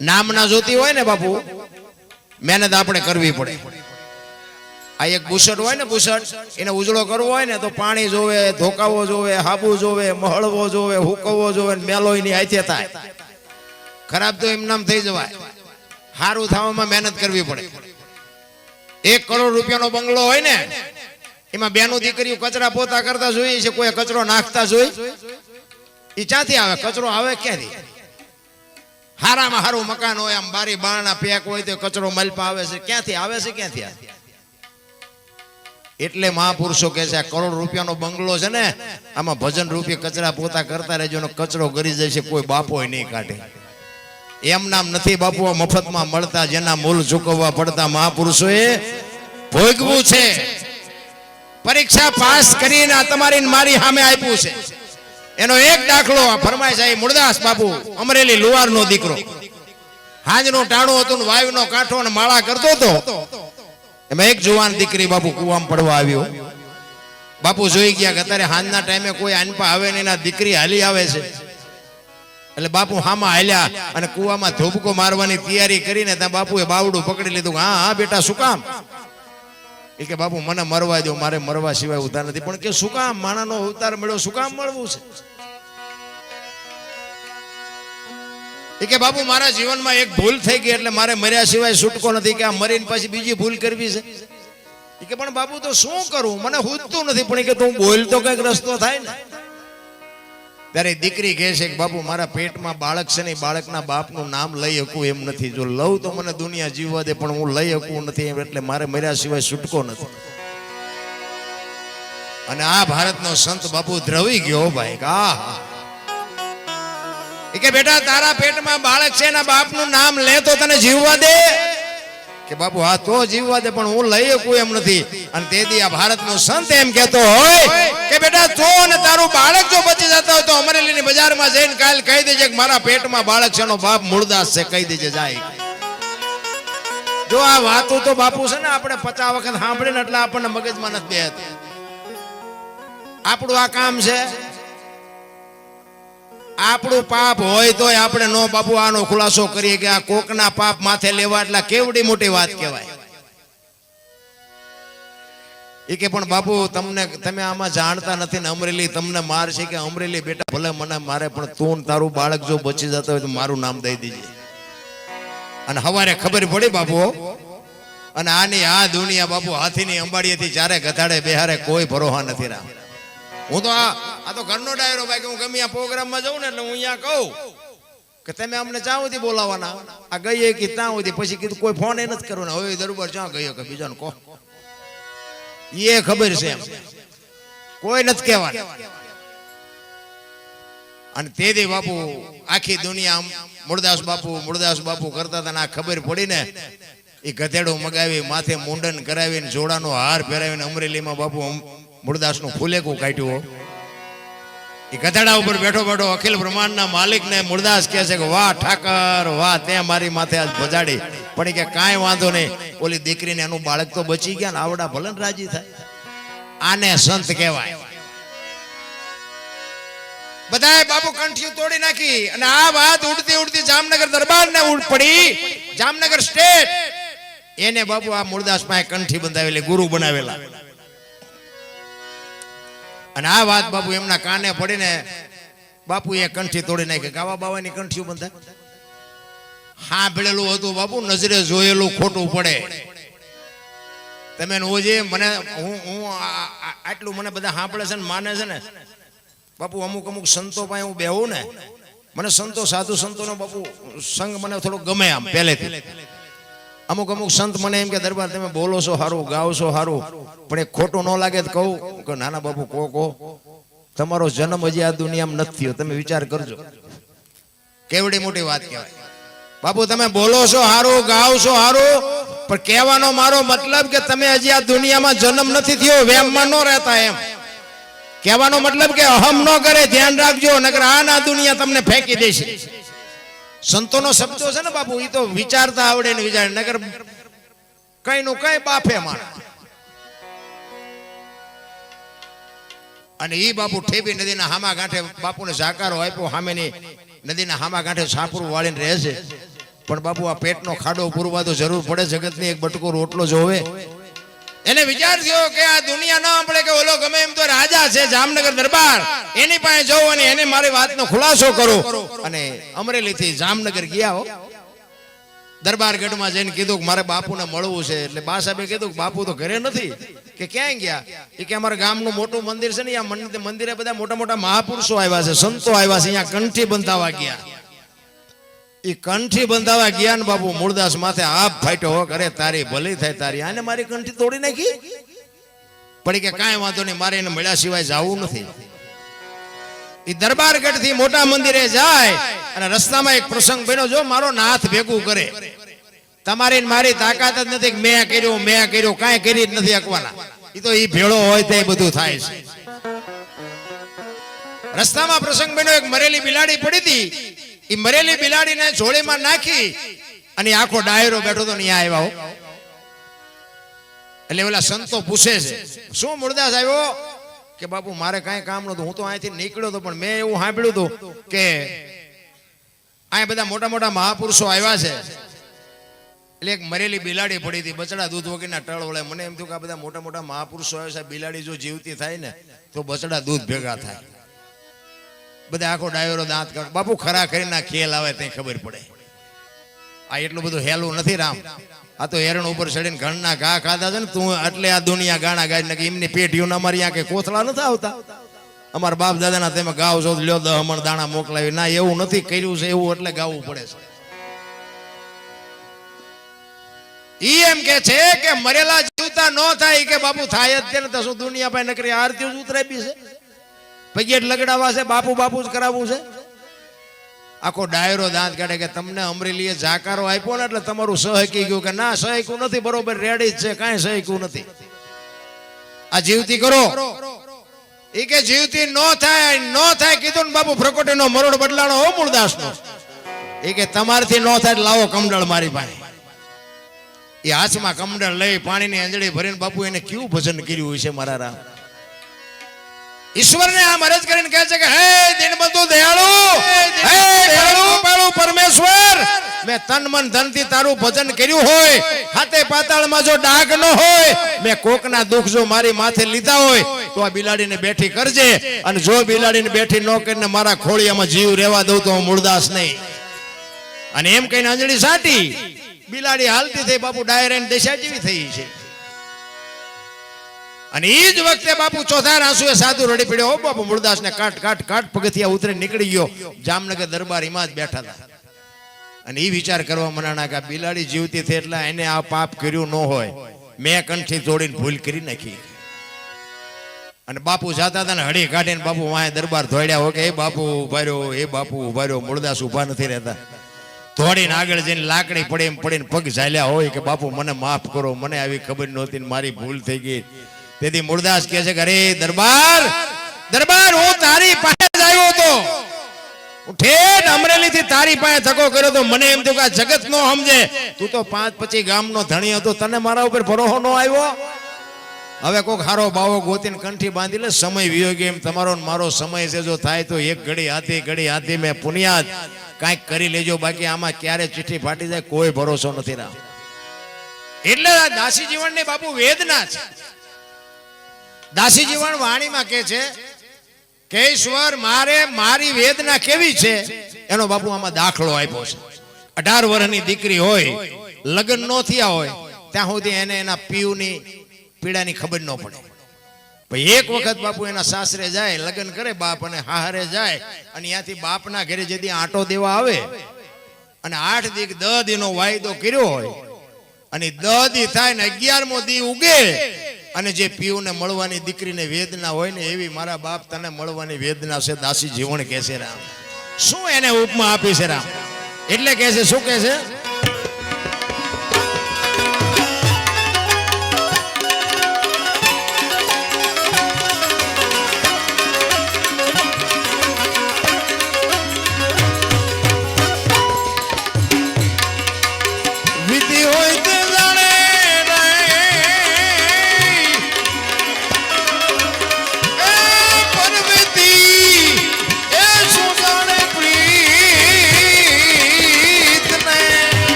નામના જોતી હોય ને બાપુ, મહેનત આપણે કરવી પડે. આ એક બુસટ હોય ને બુસટ એને ઉજળો કરવો હોય ને તો પાણી જોવે, ધોકાવો જોવે, હાબુ જોવે, મહળવો જોવે હુકવવો જોવે ને મેલો એની હાથે થાય. ખરાબ તો એમ નામ થઈ જવાય. સારું થવામાં મહેનત કરવી પડે. એક કરોડ રૂપિયાનો બંગલો હોય ને, એમાં બેનું દીકરીઓ કચરા પોતા કરતા જોઈએ છે, કોઈ કચરો નાખતા જોઈ એ ક્યાંથી આવે? કચરો આવે ક્યાંથી? હારામાં હારું મકાન હોય, આમ બારી બારણા પેક હોય તો કચરો મલપા આવે છે. ક્યાંથી? આવે છે ક્યાંથી? એટલે મહાપુરુષો કહે છે, આ કરોડ રૂપિયાનો બંગલો છે ને, આમાં ભજન રૂપિયા કચરા પોતા કરતા રહેજો કચરો કરી જશે કોઈ બાપો નહીં કાઢે. એમ નામ નથી બાપુ મફતમાં મળતા જેના મૂલ ચૂકવવા પડતા મહાપુરુષોએ ભોગવું છે. પરીક્ષા પાસ કરીને તમારી મારી સામે આપ્યું છે. એનો એક દાખલો ફરમાય છે મુરદાસ બાપુ, અમરેલી લુવારનો દીકરો. હાજનું ટાણું હતું વાયુ નો કાંઠો અને માળા કરતો હતો. એમાં એક જુવાન દીકરી બાપુ કુવામાં પડવા આવ્યો. બાપુ જોઈ ગયા કે અત્યારે હાંજના ટાઈમે કોઈ આનપા આવે ને એના દીકરી હાલી આવે છે. એટલે બાપુ હામાં હાલ્યા અને કુવામાં ધોબકો મારવાની તૈયારી કરીને ત્યાં બાપુએ બાવડું પકડી લીધું હા હા, બેટા, શું કામ? એ કે, બાપુ, મને મરવા દો મારે મરવા સિવાય ઉધાર નથી. પણ કે, શું કામ? માણાનો અવતાર મળ્યો, શું કામ મળવું છે? એ કે બાપુ, મારા જીવનમાં એક ભૂલ થઈ ગઈ એટલે મારે મર્યા સિવાય છૂટકો નથી, કે આ મરીને પછી બીજી ભૂલ કરવી છે? એ કે, પણ બાપુ, તો શું કરું? મને હુજતું નથી. પણ એ કે, તું બોલ તો કંઈક રસ્તો થાય ને. ત્યારે દીકરી કહે છે કે, બાપુ, મારા પેટમાં બાળક છે ને બાળકના બાપનું નામ લઈ શકું એમ નથી. જો લઉં તો મને દુનિયા જીવવા દે, પણ હું લઈ શકું નથી એમ, એટલે મારે મર્યા સિવાય છૂટકો નથી. અને આ ભારતનો સંત બાપુ દ્રવી ગયો, ભાઈ આ એ કે બેટા, તારા પેટમાં બાળક છે એના બાપનું નામ લે તો તને જીવવા દે. કે બાપુ, હા, તો જીવવા દે, પણ હું લઈ શકું એમ નથી. અને તેથી આ ભારતનો સંત એમ કહેતો હોય કે બેટા, તો અને તારું બાળક જો બચી જતા હોય તો અમરેલીની બજારમાં જઈને કાલ કહી દેજે કે મારા પેટમાં બાળક છે, એનો બાપ મૂળદાસ છે, કહી દેજે જાય. જો આ વાતો તો બાપુ છે ને આપણે પચાસ વખત સાંભળીને એટલે આપણને મગજમાં નથી બેહતી. આપણું આ કામ છે આપણું પાપ હોય તોય આપણે નો બાપુ આનો ખુલાસો કરીએ કે આ કોકના પાપ માથે લેવા એટલે કેવડી મોટી વાત કહેવાય. એ કે પણ બાપુ, તમને, તમે આમાં જાણતા નથી ને અમરેલી તમને માર છે કે અમરેલી બેટા, ભલે મને મારે, પણ તું તારું બાળક જો બચી જતો હોય તો મારું નામ દઈ દેજે. અને હવારે ખબર પડી બાપુ અને આની આ દુનિયા બાપુ હાથીની અંબાડીએથી જ્યારે ગધાડે બેહારે કોઈ ભરોહા નથી રામ. હું તો આ આ તો ઘરનો ડાયરો ભાઈ, કે હું ગમે આ પ્રોગ્રામમાં જાઉં ને એટલે હું અહીંયા કહું કે તમે અમને ચા સુધી બોલાવાના આ ગઈએ કે ત્યાં સુધી. પછી કીધું, કોઈ ફોન એ નથી કરવાનો હવે દરબાર ચા ગયો કે બીજાને કહો. એ ખબર છે એમ. કોઈ નથી કહેવાનું. અને તે દે બાપુ આખી દુનિયા મુરદાસ બાપુ મુરદાસ બાપુ કરતા હતા આ ખબર પડી એ ગધેડો મગાવી, માથે મુંડન કરાવીને, જોડાનો હાર પહેરાવીને અમરેલીમાં બાપુ મુરદાસનું ફૂલેકું કાઢ્યું એ ગધેડા ઉપર બેઠો બેઠો અખિલ બ્રહ્માંડના માલિકને મુરદાસ કહે છે કે, વાહ ઠાકર, વાહ, તે મારી માથે આજ ભજાડી. પણ કે, કાંઈ વાંધો નહીં. ઓલી દીકરીને એનું બાળક તો બચી ગયા ને આવડા ભલન રાજી થાય. આને સંત કહેવાય. બધાએ બાપુ કંઠીઓ તોડી નાખી અને આ વાત ઉડતી ઉડતી જામનગર દરબારને ઉડ પડી. જામનગર સ્ટેટ. એને બાપુ આ મુરદાસ પાસે કંઠી બંધાવેલી, ગુરુ બનાવેલા. અને આ વાત બાપુ એમના કાને પડીને બાપુ એ કંઠી તોડી નાખી. ગાવા બાવાની કંઠીઓ બંધાય. હા ભેળેલું હતું બાપુ, નજરે જોયેલું ખોટું પડે. તમે ઓજે, મને, હું હું આટલું મને બધા સાંભળે છે ને માને છે ને, બાપુ અમુક અમુક સંતો પાસે હું બેહું ને, મને સંતો, સાધુ સંતોનો બાપુ સંગ મને થોડો ગમે આમ પહેલેથી. અમુક અમુક સંત મને એમ કે, દરબાર, તમે બોલો છો સારું ગાઓ છો સારું પણ એ ખોટું ન લાગે તો કહું. કે નાના બાપુ કો કો તમારો જન્મ હજી આ દુનિયામાં નથી થયો. તમે વિચાર કરજો. કેવડી મોટી વાત કહેવાય. બાપુ, તમે બોલો છો સારું ગાઓ છો સારું પણ કહેવાનો મારો મતલબ કે તમે હજી આ દુનિયામાં જન્મ નથી થયો, વેમમાં ન રહેતા એમ. કહેવાનો મતલબ કે અહમ ન કરે, ધ્યાન રાખજો, નકર આ ના દુનિયા તમને ફેંકી દેશે. સંતોનો શબ્દો છે ને બાપુ એ તો વિચારતા આવડે ને વિચાર, નગર કઈ નું કઈ બાફે માણા. અને ઈ બાપુ ઠેબી નદીના હામા ગાંઠે બાપુને સાકારો આપ્યો સામેની નદીના હામા ગાંઠે સાપરું વાળીને રહે છે. પણ બાપુ, આ પેટનો ખાડો પૂરવા તો જરૂર પડે, જગતની એક બટકો રોટલો જોવે એને વિચાર થયો કે આ દુનિયા ના આપણે કે ઓલો ગમે એમ તો રાજા છે, જામનગર દરબાર. એની પાસે જવું અને એને મારી વાતનો ખુલાસો કરો. અને અમરેલીથી જામનગર ગયા હો. દરબારગઢમાં જઈને કીધું કે મારે બાપુને મળવું છે. એટલે બા સાહેબે કીધું કે બાપુ તો ઘરે નથી. કે ક્યાંય ગયા? એ કે અમારા ગામનું મોટું મંદિર છે ને આ મંદિરે બધા મોટા મોટા મહાપુરુષો આવ્યા છે, સંતો આવ્યા છે અહીંયા કંઠી બંધાવા ગયા. એ કંઠી બંધાવા ગયા બાપુ, મૂળદાસ માથે આપ ફાટ્યો હો કરે તારી ભલી થાય, તારી. આને મારી કંઠી તોડી નાખી? પડી કે કાંઈ વાંધો નહીં, મારે એને મળ્યા સિવાય જવું નથી. એ દરબારગઢથી મોટા મંદિરે જાય અને રસ્તામાં એક પ્રસંગ બન્યો, જો મારો નાથ ભેગું કરે. તમારી મારી તાકાત જ નથી મેં કર્યું મેં કર્યું, કાંઈ કરી જ નથી અકવાના એ તો એ ભેળો હોય તે બધું થાય છે. રસ્તામાં પ્રસંગ બન્યો, એક મરેલી બિલાડી પડી હતી. એ મરેલી બિલાડીને જોડીમાં નાખી અને આખો ડાયરો બેઠો તો ત્યાં આવ્યા એટલે ઓલા સંતો પૂછે છે, શું મુરદાસ આવ્યો? કે બાપુ, મારે કાંઈ કામ નતું હું તો અહીંથી નીકળ્યો હતો, પણ મેં એવું સાંભળ્યું હતું કે અહીંયા બધા મોટા મોટા મહાપુરુષો આવ્યા છે. એટલે એક મરેલી બિલાડી પડી હતી, બચડા દૂધ વગેરેના ટળ વળે. મને એમ થયું કે આ બધા મોટા મોટા મહાપુરુષો આવે છે બિલાડી જો જીવતી થાય ને, તો બચડા દૂધ ભેગા થાય. બધા આખો ડાયરો દાંત કાઢ. બાપુ ખરા ખરીના ખેલ આવે તે ખબર પડે. આ એટલું બધું હેલું નથી રામ. આ તો હેરણ ઉપર ચડીને ઘણના ઘા ખાધા છે ને, તું એટલે આ દુનિયા ગાણા ગાય ને એમની પેટીઓને અમારી ત્યાં કે કોથળા નથી આવતા. અમારા બાપ દાદાના તમે ગાવ છો લ્યો દહ મણ દાણા મોકલાવી. ના, એવું નથી કર્યું છે, એવું એટલે ગાવું પડે છે. ઈ એમ કે છે કે મરેલા જીવતા ન થાય કે બાપુ થાય અત્યારે તો શું દુનિયા પાસે નકરી આરતી ઉતરાવી છે? પગેટ લગડાવા છે, બાપુ બાપુ જ કરાવવું છે? આખો ડાયરો દાંત કાઢે કે તમને અમરેલીએ જાકારો આપ્યો ને એટલે તમારું સહકી ગયું કે ના, સહકું નથી, બરોબર રેડી જ છે, કાંઈ સહકું નથી. આ જીવતી કરો. એ કે જીવતી નો થાય નો થાય કીધું ને બાપુ પ્રકોટીનો મરોડ બદલાણો હો મૂળદાસનો. એ કે તમારથી નો થાય લાવો કમડળ મારી પાસે. એ હાથમાં કમડળ લઈ પાણીની અંજળી ભરીને બાપુ એને કેવું ભજન કર્યું હોય છે મારા રામ? ઈશ્વરને આ મરજ કરીને કહે છે કે હે દિનબંધુ દયાળુ હે દયાળુ કૃપાળુ પરમેશ્વર. મેં તન મન ધનથી તારું ભજન કર્યું હોય હાથે પાતાળમાં જો ડાઘ ન હોય મેં કોકના દુઃખ જો મારી માથે લીધા હોય તો આ બિલાડીને બેઠી કરજે. અને જો બિલાડીને બેઠી ન કરીને મારા ખોળિયામાં જીવ રહેવા દઉં તો હું મૂળદાસ નહીં. અને એમ કહીને અંજળી સાટી. બિલાડી હાલતી થઈ બાપુ ડાયરેન દેશા જેવી થઈ છે. અને એ જ વખતે બાપુ ચોથા આંસુએ સાધુ રડી પડ્યો. હો બાપુ મૂળદાસ ને કાટ કાટ કાટ પગથિયા ઉતરી નીકળી ગયો. જામનગર દરબાર એમાં જ બેઠા હતા. અને એ વિચાર કરવા મનાણા કે બિલાડી જીવતી થઈ એટલે એને આ પાપ કર્યું ન હોય. મેં કંઠી તોડીને ભૂલ કરી નાખી. અને બાપુ જાતા હતા ને હળી કાઢીને બાપુ વાય દરબાર ધોડ્યા હોય કે એ બાપુ ઊભા રહ્યો, એ બાપુ ઊભા રહ્યો. મૂળદાસ ઊભા નથી રહેતા. ધોડીને આગળ જઈને લાકડી પડે એમ પડીને પગ ઝાલ્યા. હોય કે બાપુ, મને માફ કરો, મને આવી ખબર નહોતી મારી ભૂલ થઈ ગઈ. તેથી મૂળદાસ કહે છે અરે દરબાર દરબાર, હું તારી પાસે આવ્યો હતો. કર્યો તો પાંચ પછી ગામનો હવે કોક હારો બાવો ગોતીને કંઠી બાંધી લે, સમય વિયોગી તમારો મારો સમય છે, જો થાય તો એક ઘડી હાથી ઘડી હાથી મેં પુનિયાદ. કાંઈક કરી લેજો, બાકી આમાં ક્યારે ચિઠ્ઠી ફાટી જાય કોઈ ભરોસો નથી રામ એટલે દાસી જીવનની બાપુ વેદના છે. દાસી જીવન વાણીમાં કે છે, કે ઈશ્વર મારે મારી વેદના કેવી છે? એનો બાપુ આમાં દાખલો આપ્યો છે. અઢાર વર્ષની દીકરી હોય, લગ્ન ન થયા હોય, ત્યાં સુધી એને એના પીયુની પીડાની ખબર ન પડે. ભાઈ એક વખત બાપુ એના સાસરે જાય, લગ્ન કરે, બાપ અને હાહરે જાય, અને ત્યાંથી બાપના ઘરે જેથી આંટો દેવા આવે, અને આઠ દી દહ દીનો વાયદો કર્યો હોય, અને દહ દી થાય ને અગિયારમો દી ઉગે અને જે પીયુને મળવાની દીકરીને વેદના હોય ને એવી મારા બાપ તને મળવાની વેદના છે, દાસી જીવન કહે છે રામ. શું એને ઉપમા આપી છે રામ? એટલે કહે છે, શું કહે છે?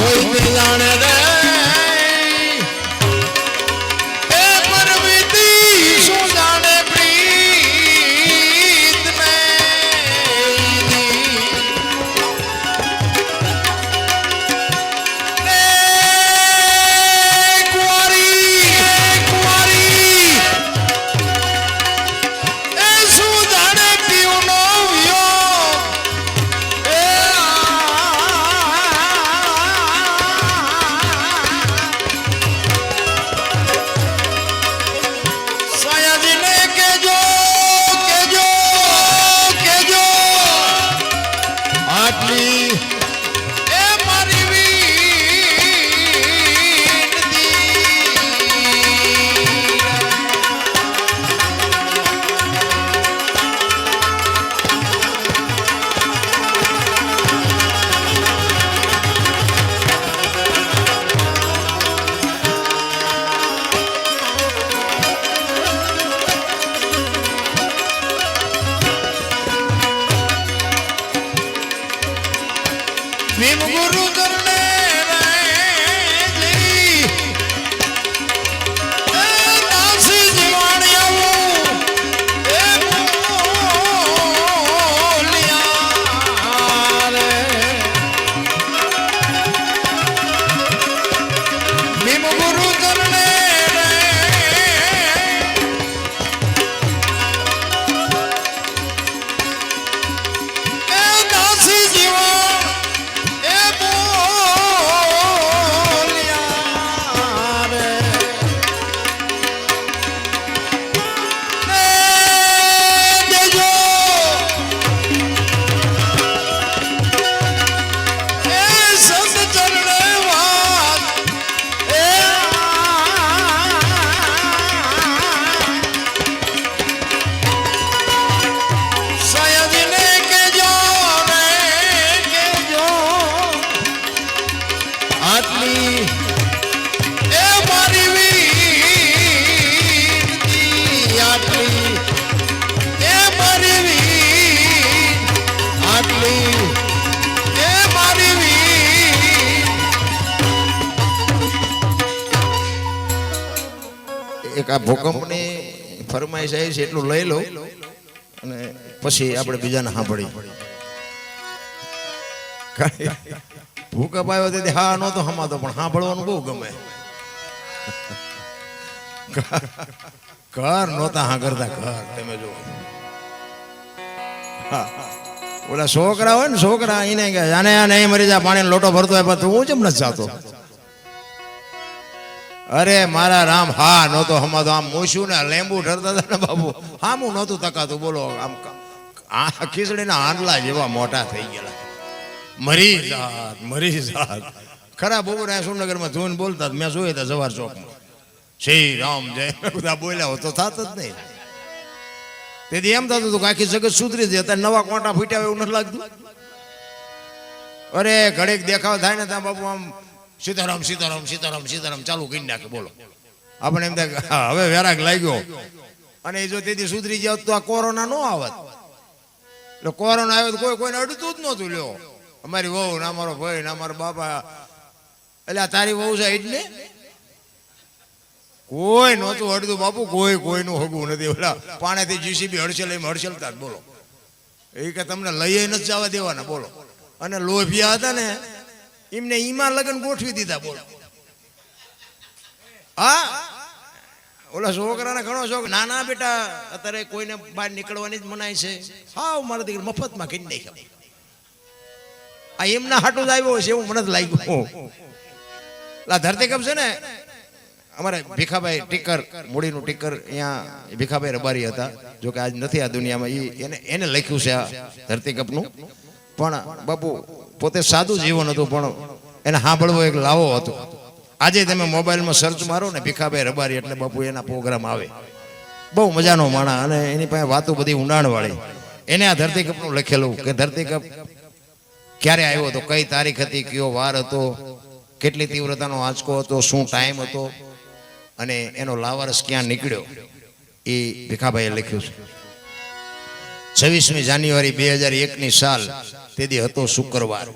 होई मिलाने ભીમ ગુરુ એક આ ભૂકંપની ફરમાઈશ આવી છે, એટલું લઈ લો અને પછી આપણે બીજાને સાંભળી ભૂકંપ આવ્યો તેથી હા નહોતો હમાતો, પણ સાંભળવાનું બહુ ગમે. ઘર નહોતા હા કરતા ઘર, તમે જો. ઓલા છોકરા હોય ને, છોકરા એને કે જાને આ નહીં મરી જા પાણી લોટો ભરતો હોય, પણ તું હું કેમ નથી જાતો? અરે, મારા રામ, હા, નહોતો તો આમ મોશું ને લેંબુ ઠરતા હતા ને બાબુ હામું નહોતું તકાતું, બોલો, આમ આ ખીચડીના આંડલા જેવા મોટા થઈ ગયેલા. મરી જાત મરી જાત. ખરા બપોરે સુરનગરમાં જોઈને બોલતા. મેં જોયા હતા જવાર ચોકમાં. શ્રી રામ જય. બધા બોલ્યા હોત તો થાત જ નહીં. તેથી એમ થતું હતું કે આખી જગત સુધરી જાય, અત્યારે નવા કોટા ફૂટ્યા એવું નથી લાગતું. અરે, ઘડીક દેખાવ થાય ને ત્યાં બાપુ આમ સીતારામ સીતારામ સીતારામ સીતારામ, ચાલુ કરી નાખે, બોલો. આપણે એમ થાય હવે વેરાગ લાગ્યો. અને જો તેથી સુધરી જાવ તો આ કોરોના નો આવત. એટલે કોરોના આવ્યો કોઈ, કોઈને અડતું જ નહોતું, લ્યો. અમારી વહુ ને અમારો ભાઈ ને અમારા બાપા. એટલે આ તારી વહુ છે એટલે કોઈ નહોતું અડતું, બાપુ, કોઈ, કોઈનું હગું નથી. ઓલા પાણીથી જીસીબી હડસેલ એમ હડસેલતા જ, બોલો. એ કે તમને લઈએ નથી જવા દેવાના, બોલો. અને લોભિયા હતા ને એમને ઈમાં લગન ગોઠવી દીધા બોલ. હા? ઓલા છોકરાને ઘણો શોખ. નાના બેટા અત્યારે કોઈને બહાર નીકળવાની જ મનાય છે. હાવ મારા દીકરા મફતમાં કરી નાખ્યા. આ એમના હાટું જ આવ્યો છે એવું મને જ લાગ્યું. આ ધરતી કપ છે ને? અમારે ભીખાભાઈ ટીકર મૂડીનું ટીકર અહીંયા ભીખાભાઈ રબારી હતા. જો કે આજ નથી આ દુનિયામાં. એને એને લખ્યું છે આ ધરતી કપનું. પણ બાપુ પોતે સાદું જીવન હતું, પણ એને સાંભળવો એક લાવો હતો. આજે તમે મોબાઈલમાં સર્ચ મારો ને ભીખાભાઈ રબારી એટલે બાપુ એના પ્રોગ્રામ આવે. બહુ મજાનો માણા અને એની પાસે વાતો બધી ઊંડાણવાળી. એને આ ધરતી કપનું લખેલું કે ધરતી કપ ક્યારે આવ્યો હતો, કઈ તારીખ હતી, કયો વાર હતો, કેટલી તીવ્રતાનો આંચકો હતો, શું ટાઈમ હતો, અને એનો લાવારસ ક્યાં નીકળ્યો, એ ભીખાભાઈએ લખ્યું છે. છવ્વીસમી જાન્યુઆરી બે હજાર એકની સાલ, તેથી હતો શુક્રવાર.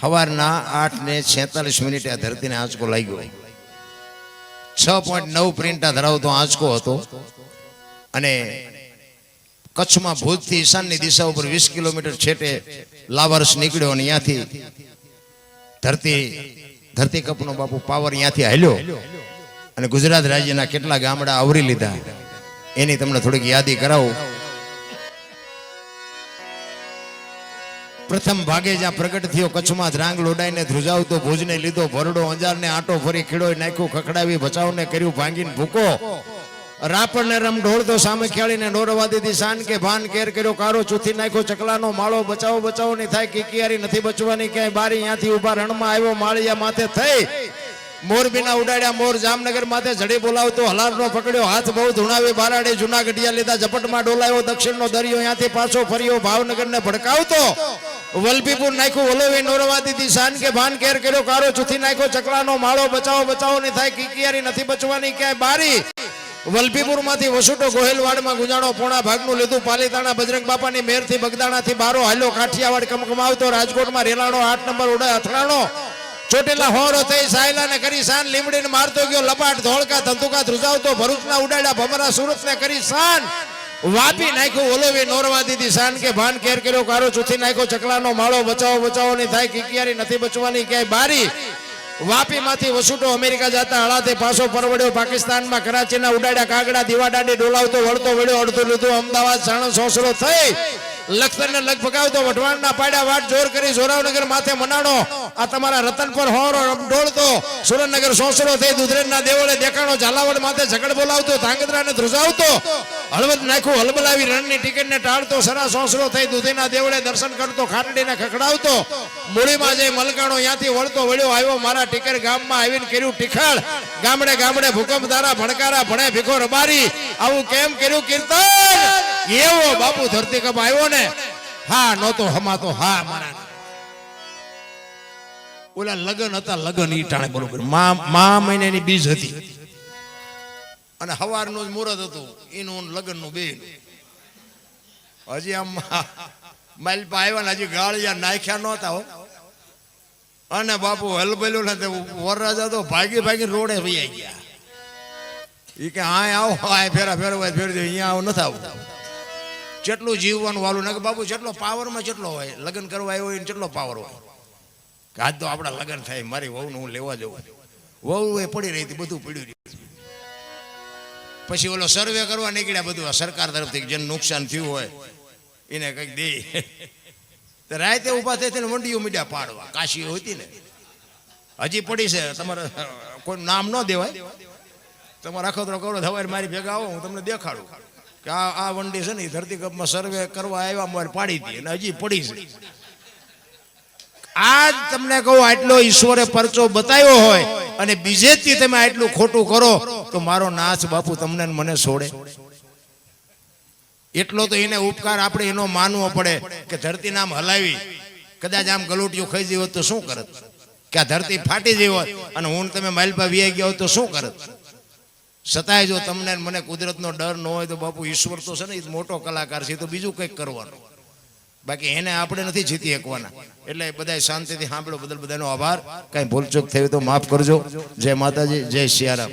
સવારના આઠ ને છેતાલીસ મિનિટે આ ધરતીને આંચકો લાગ્યો. છ પોઈન્ટ નવ પ્રિન્ટા ધરાવતો આંચકો હતો અને કચ્છમાં ભુજથી ઈશાનની દિશા ઉપર વીસ કિલોમીટર છેટે લાવારસ નીકળ્યો અને ત્યાંથી ધરતી ધરતી કપનો બાપુ પાવર ત્યાંથી હાલ્યો અને ગુજરાત રાજ્યના કેટલા ગામડા આવરી લીધા, એની તમને થોડીક યાદી કરાવું. પ્રથમ ભાગે જ્યાં પ્રગટ થયો. કચ્છમાં ધ્રાંગ લોડાઈને ધ્રુજાવતો, ભોજને લીધો ભરડો અંજારને આટો ફરી ખીડોય નાખ્યું, ખખડાવી બચાવને કર્યું, ભાંગીને ભૂકો. રાપણને રમ ઢોળતો સામે ખેડીને નોરવા દીધી શાન કે ભાન કેર કર્યો, કારો ચૂથી નાખ્યો, ચકલાનો માળો બચાવો બચાવો, નહીં થાય, કિકિયારી નથી બચવાની, ક્યાંય બારી અહીંયાથી ઊભા રણમાં આવ્યો, માળિયા માથે થઈ. મોરબીના ઉડાડ્યા, મોર જામનગર માથે જડી બોલાવતો, હલારનો પકડ્યો, હાથ બહુ ધુણાવી, બારાડે જુનાગઢિયા લીધા ઝપટમાં ડોલાયો, દક્ષિણનો દરિયો અહીંયાથી પાછો ફર્યો, ભાવનગરને ભડકાવતો. વલભીપુર નાખ્યું, વલોવી નોરવા દીધી શાન કે ભાન કેર કર્યો, કારો ચૂથી નાખ્યો, ચકલાનો માળો બચાવો બચાવો ની થાય, કિકિયારી નથી બચવાની, ક્યાંય બારી. વલભીપુરમાંથી વસુટો ગોહેલવાડમાં ગુંજાણો, પોણા ભાગનું લીધું, પાલીતાણા, બજરંગ બાપાની મેરથી બગદાણાથી બારો હાલ્યો કાઠિયાવાડ કમકમાવતો, રાજકોટમાં રેલાણો, આઠ નંબર ઉડે અથડાણો. ચોટેલા હોરો થઈ સાયલા ને કરી શાન લીમડીને મારતો ગયો, લપાટ, ધોળકા, ધંધુકા ધ્રુજાવતો, ભરૂચના ઉડાડ્યા, ભમરા સુરત ને કરી શાન વાપી નાખ્યો ઓલોવી નોરવા દીધી. શાન કે ભાન કેર કર્યો કારો ચૂથી નાખ્યો ચકલાનો માળો બચાવો બચાવો નહીં થાય કિકિયારી નથી બચવાની ક્યાંય બારી. વાપીમાંથી વસુટો અમેરિકા જતા હળાથી પાછો પરવડ્યો. પાકિસ્તાનમાં કરાચીના ઉડાડ્યા કાગડા દીવાડાડી ડોલાવતો વળતો વળ્યો અડધું લીધું. અમદાવાદ સાણંદ સોસરો થઈ. સરા સોસરો થઈ દુધીના દેવળે દર્શન કરતો ખાટડીને ખખડાવતો. મૂળીમાં જઈ મલકાણો ત્યાંથી વળતો વળ્યો, આવ્યો મારા ટીકર ગામમાં આવીને કર્યું ટીખાળ ગામડે ગામડે ભૂકંપ ધારા ભણકારા, ભણે ભીખો રબારી. આવું કેમ કર્યું કીર્તન? એવો બાપુ ધરતી કપ આવ્યો ને, હા, નહોતો હમાતો, હા, મારા. ઓલા લગન હતા, લગન ઈ ટાણે બરોબર મા મહિનાની બીજ હતી. અને હવારનું જ મુહૂર્ત હતું, એનું લગનનું બે હજી આમ માઇલ પા આવ્યા ને, હજી ગાળિયા નાખ્યા નહોતા હો. અને બાપુ હલબલ્યો ને વરરાજા તો ભાગી ભાગી રોડે વૈયા ગયા. એ કે હા આવો આ ફેરા, ફેરવા ફેર દે અહીંયા આવું, નથી આવું જેટલું જીવવાનું વાલું ને કે બાપુ જેટલો પાવરમાં જેટલો હોય, લગ્ન કરવા આવ્યો હોય ને કેટલો પાવર હોય. આજ તો આપણા લગ્ન થાય, મારી વહુને હું લેવા જવું વહુ એ પડી રહી હતી, બધું પડ્યું રહ્યું પછી ઓલો સર્વે કરવા નીકળ્યા બધું. આ સરકાર તરફથી જેને નુકસાન થયું હોય, એને કંઈક દે. તો રાતે ઊભા થઈ થઈને વંડીઓ મીડિયા પાડવા. કાશી હતી ને. હજી પડી છે. તમારે કોઈ નામ ન દેવાય. તમારે અખતરો કરો ધવાય મારી ભેગા આવો, હું તમને દેખાડું. કે આ વંડી છે ને ધરતીકપમાં સર્વે કરવા આવ્યા મારે પાડી હતી અને હજી પડી છે. આજ તમને કહું, આટલો ઈશ્વરે પરચો બતાવ્યો હોય અને બીજેથી તમે આટલું ખોટું કરો, તો મારો નાચ બાપુ તમને મને છોડે. એટલો તો એને ઉપકાર આપણે એનો માનવો પડે કે ધરતી નામ હલાવી. કદાચ આમ ગલુટિયું ખાઈ જઈ હોત તો શું કરત? કે આ ધરતી ફાટી જઈ હોત અને હું તમે માઇલ પર વ્યાઈ ગયા હોત તો શું કરત? છતાંય જો તમને મને કુદરતનો ડર ન હોય તો બાપુ ઈશ્વર તો છે ને મોટો કલાકાર છે તો બીજું કંઈક કરવાનું. બાકી એને આપણે નથી જીતી શકવાના. એટલે બધા શાંતિથી સાંભળો, બદલ બધાનો આભાર. કાંઈ ભૂલચૂક થયું તો માફ કરજો. જય માતાજી, જય સિયારામ.